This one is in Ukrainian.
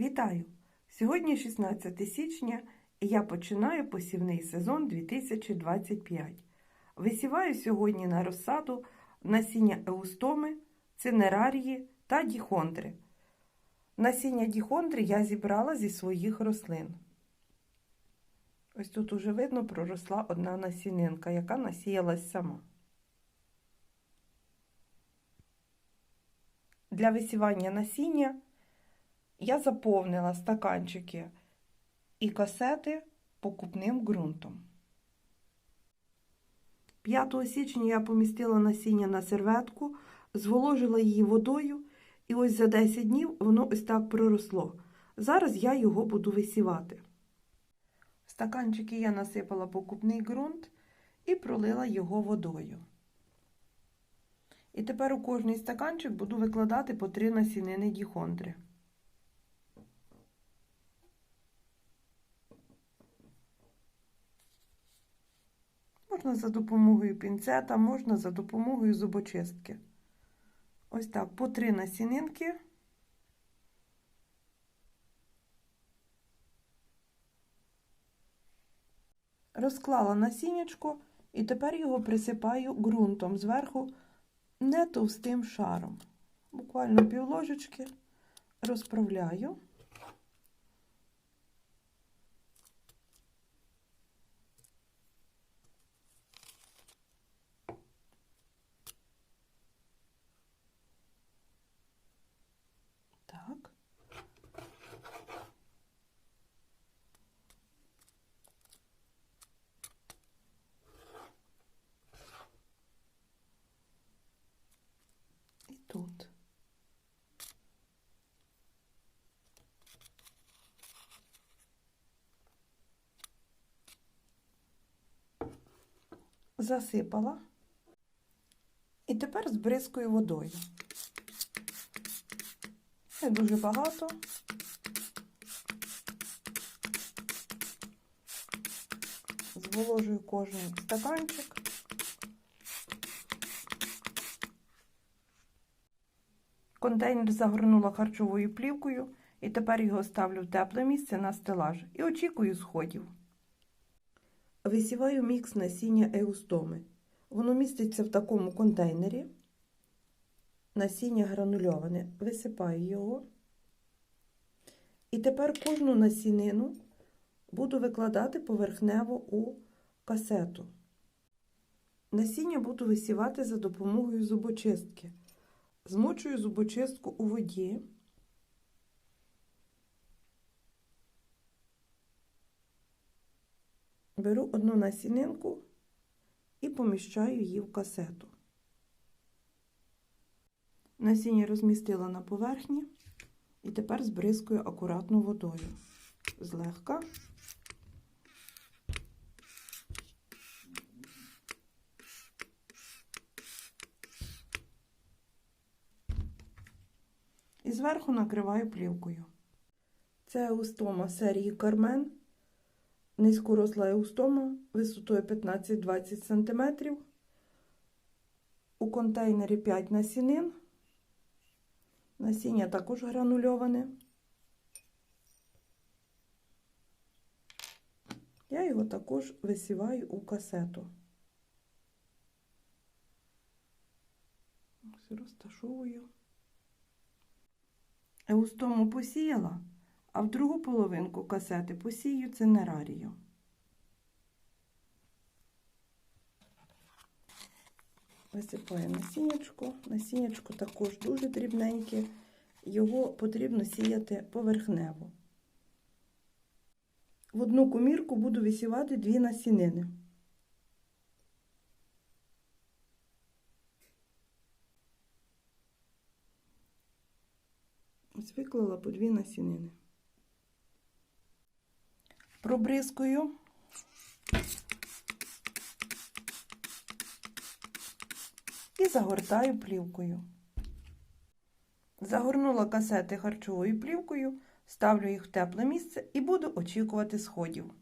Вітаю! Сьогодні 16 січня і я починаю посівний сезон 2025. Висіваю сьогодні на розсаду насіння еустоми, цинерарії та діхондри. Насіння діхондри я зібрала зі своїх рослин. Ось тут уже видно проросла одна насінинка, яка насіялась сама. Для висівання насіння я заповнила стаканчики і касети покупним ґрунтом. 5 січня я помістила насіння на серветку, зволожила її водою, і ось за 10 днів воно ось так проросло. Зараз я його буду висівати. В стаканчики я насипала покупний ґрунт і пролила його водою. І тепер у кожний стаканчик буду викладати по три насінини діхондри. Можна за допомогою пінцета, можна за допомогою зубочистки. Ось так, по три насінинки. Розклала насіннячко і тепер його присипаю ґрунтом зверху не товстим шаром. Буквально пів ложечки розправляю. Так. І тут. Засипала. І тепер збризкую водою. Не дуже багато. Зволожую кожен стаканчик. Контейнер загорнула харчовою плівкою і тепер його ставлю в тепле місце на стелаж і очікую сходів. Висіваю мікс насіння еустоми. Воно міститься в такому контейнері. Насіння гранульоване. Висипаю його. І тепер кожну насінину буду викладати поверхнево у касету. Насіння буду висівати за допомогою зубочистки. Змочую зубочистку у воді. Беру одну насінинку і поміщаю її в касету. Насіння розмістила на поверхні і тепер збризкую акуратно водою. Злегка. І зверху накриваю плівкою. Це еустома серії Кармен. Низькоросла еустома висотою 15-20 см. У контейнері 5 насінин. Насіння також гранульоване. Я його також висіваю у касету. Ось розташовую. Еустому посіяла, а в другу половинку касети посію цинерарію. Висипаю насіннячко. Насіннячко також дуже дрібненьке, його потрібно сіяти поверхнево. В одну комірку буду висівати дві насінини. Ось виклала по дві насінини. Пробризкую. І загортаю плівкою. Загорнула касети харчовою плівкою, ставлю їх в тепле місце і буду очікувати сходів.